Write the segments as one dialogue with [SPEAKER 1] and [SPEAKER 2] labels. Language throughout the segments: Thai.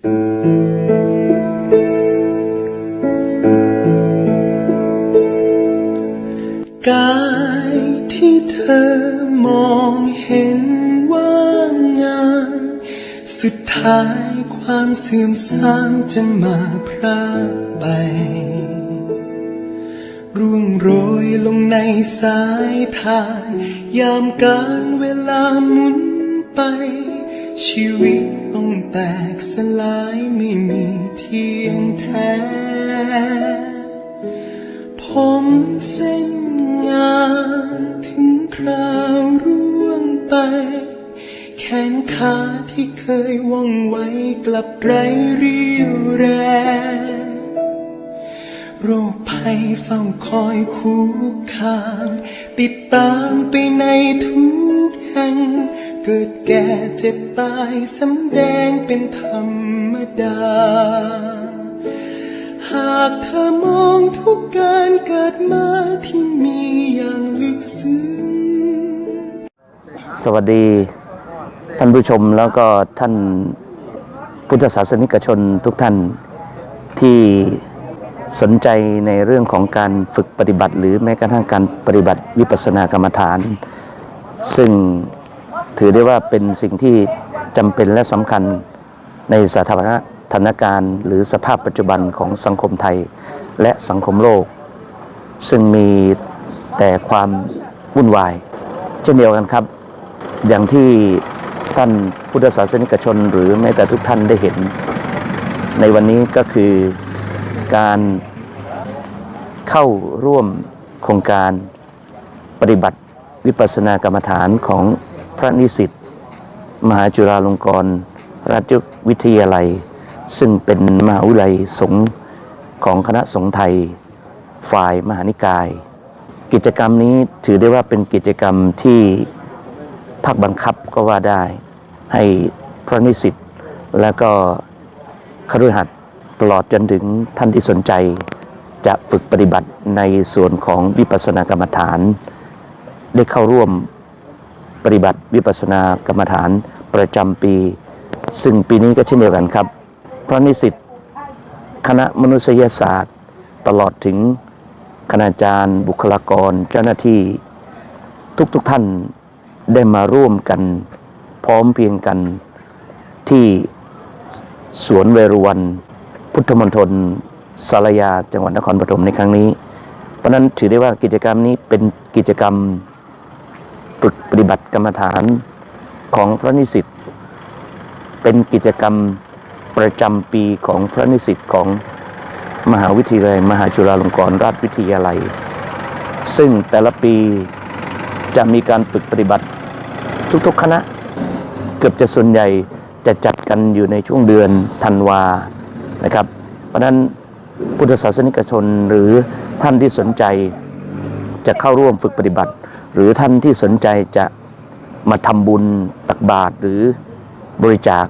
[SPEAKER 1] กายที่เธอมองเห็นว่างงานสุดท้ายความเสื่อมทรามจะมาพรากไป ร่วงโรยลงในสายทาน ยามการเวลาหมุนไป ชีวิตต้องแตกสลายไม่มีเที่ยงแท้ ผมเส้นงานถึงคราวร่วงไป แขนขาที่เคยว่องไวกลับไร้เรี่ยวแรงโรคภัยเฝ้าคอยคุกคาม ติดตามไปในทุก แห่งเกิดแก่เจ็บตายสำแดงเป็นธรรมดา หากเธอมองทุกการเกิดมาที่มีอย่างลึกซึ้ง
[SPEAKER 2] สวัสดีท่านผู้ชมแล้วก็ท่านพุทธศาสนิกชนทุกท่านที่สนใจในเรื่องของการฝึกปฏิบัติ หรือแม้กระทั่งการปฏิบัติวิปัสสนากรรมฐาน ซึ่งถือได้ว่าเป็นสิ่งที่จำเป็นและสำคัญในสถานสถานการณ์หรือสภาพปัจจุบันของสังคมไทยและสังคมโลก ซึ่งมีแต่ความวุ่นวาย เช่นเดียวกันครับ อย่างที่ท่านพุทธศาสนิกชน หรือแม้แต่ทุกท่านได้เห็น ในวันนี้ก็คือการเข้าร่วมโครงการปฏิบัติ วิปัสสนากรรมฐานของพระนิสิตมหาจุฬาลงกรณราชวิทยาลัย ซึ่งเป็นมหาวิทยาลัยสงฆ์ของคณะสงฆ์ไทย ฝ่ายมหานิกาย กิจกรรมนี้ถือได้ว่าเป็นกิจกรรมที่ภาคบังคับก็ว่าได้ ให้พระนิสิตและก็คฤหัสถ์ตลอดจนถึงท่านที่สนใจ จะฝึกปฏิบัติในส่วนของวิปัสสนากรรมฐาน ได้เข้าร่วมปฏิบัติวิปัสสนากรรมฐานประจำปี ซึ่งปีนี้ก็เช่นเดียวกันครับ พระนิสิตคณะมนุษยศาสตร์ ตลอดถึงคณาจารย์ บุคลากร เจ้าหน้าที่ทุกๆทท่านได้มาร่วมกันพร้อมเพียงกันที่สวนเวรุวัน พุทธมณฑลสารยาจังหวัดนครปฐมในครั้งนี้ เพราะนั้นถือได้ว่ากิจกรรมนี้เป็นกิจกรรม ฝึกปฏิบัติกรรมฐานของพระนิสิตเป็นกิจกรรมประจำปีของพระนิสิตของมหาวิทยาลัย มหาจุฬาลงกรณราชวิทยาลัย ซึ่งแต่ละปีจะมีการฝึกปฏิบัติทุกๆคณะ เกือบจะส่วนใหญ่จะจัดกันอยู่ในช่วงเดือนธันวานะครับ เพราะฉะนั้นพุทธศาสนิกชนหรือท่านที่สนใจจะเข้าร่วมฝึกปฏิบัติ หรือท่านที่สนใจจะมาทำบุญตักบาตรหรือบริจาค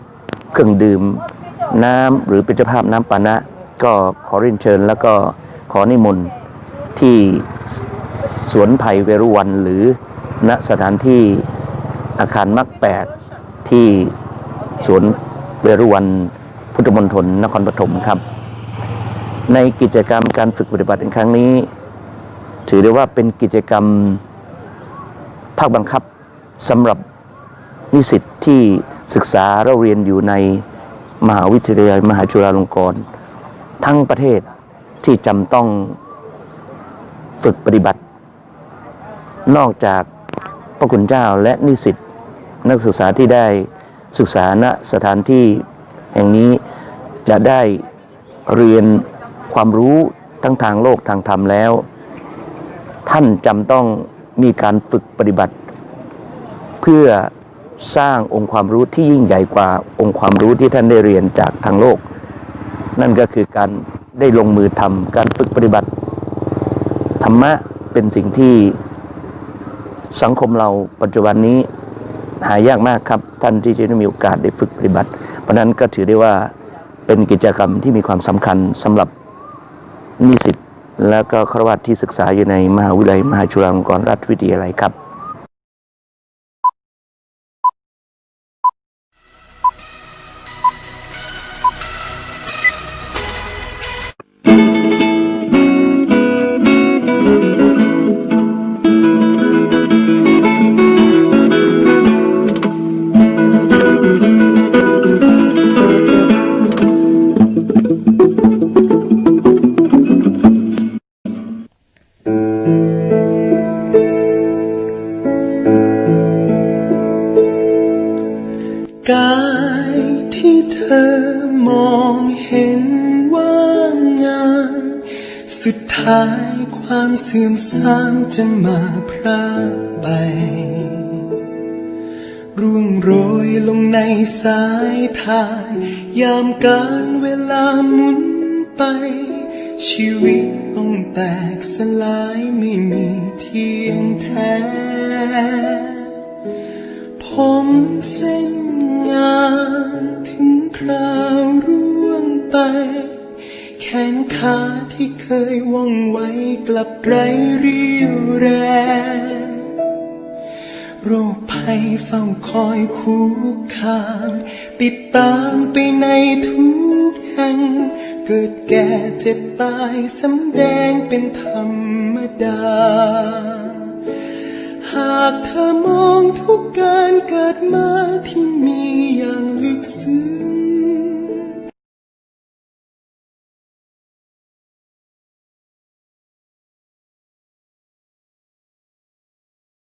[SPEAKER 2] เครื่องดื่ม น้ำหรือเป็นเจ้าภาพน้ำปานะ ก็ขอเรียนเชิญ แล้วก็ขอนิมนต์ที่สวนไผ่เวรุวัน หรือณสถานที่อาคารมักแปดที่สวนเวรุวันพุทธมณฑลนครปฐมครับ ในกิจกรรมการฝึกปฏิบัติในครั้งนี้ ถือได้ว่าเป็นกิจกรรม ภาคบังคับสำหรับนิสิตที่ศึกษาเราเรียนอยู่ในมหาวิทยาลัยมหาจุฬาลงกรณ์ทั้งประเทศที่จำต้องฝึกปฏิบัติ นอกจากพระคุณเจ้าและนิสิตนักศึกษาที่ได้ศึกษาณสถานที่แห่งนี้จะได้เรียนความรู้ทั้งทางโลกทางธรรมแล้ว ท่านจำต้อง มีการฝึกปฏิบัติ เพื่อสร้างองค์ความรู้ที่ยิ่งใหญ่กว่าองค์ความรู้ที่ท่านได้เรียนจากทางโลก นั่นก็คือการได้ลงมือทำการฝึกปฏิบัติ ธรรมะเป็นสิ่งที่สังคมเราปัจจุบันนี้หายากมากครับท่านที่จะได้มีโอกาสได้ฝึกปฏิบัติ เพราะฉะนั้นก็ถือได้ว่าเป็นกิจกรรมที่มีความสำคัญสำหรับนิสิต แล้วก็ครวัตที่ศึกษาอยู่ในมหาวิทยาลัยมหาจุฬาลงกรณราชวิทยาลัยครับ
[SPEAKER 1] สุดท้ายความเสื่อมทรามจะมาพรากไป ร่วงโรยลงในสายทาน ยามการเวลาหมุนไป ชีวิตต้องแตกสลายไม่มีเที่ยงแท้ ผมเส้นงาน ขาที่เคยว่องไวกลับไร้เรี่ยวแรงโรคภัยเฝ้าคอยคุกคาม ติดตามไปในทุกแห่ง เกิดแก่เจ็บตายสำแดงเป็นธรรมดา หากเธอมองทุกการเกิดมาที่มีอย่างลึกซึ้ง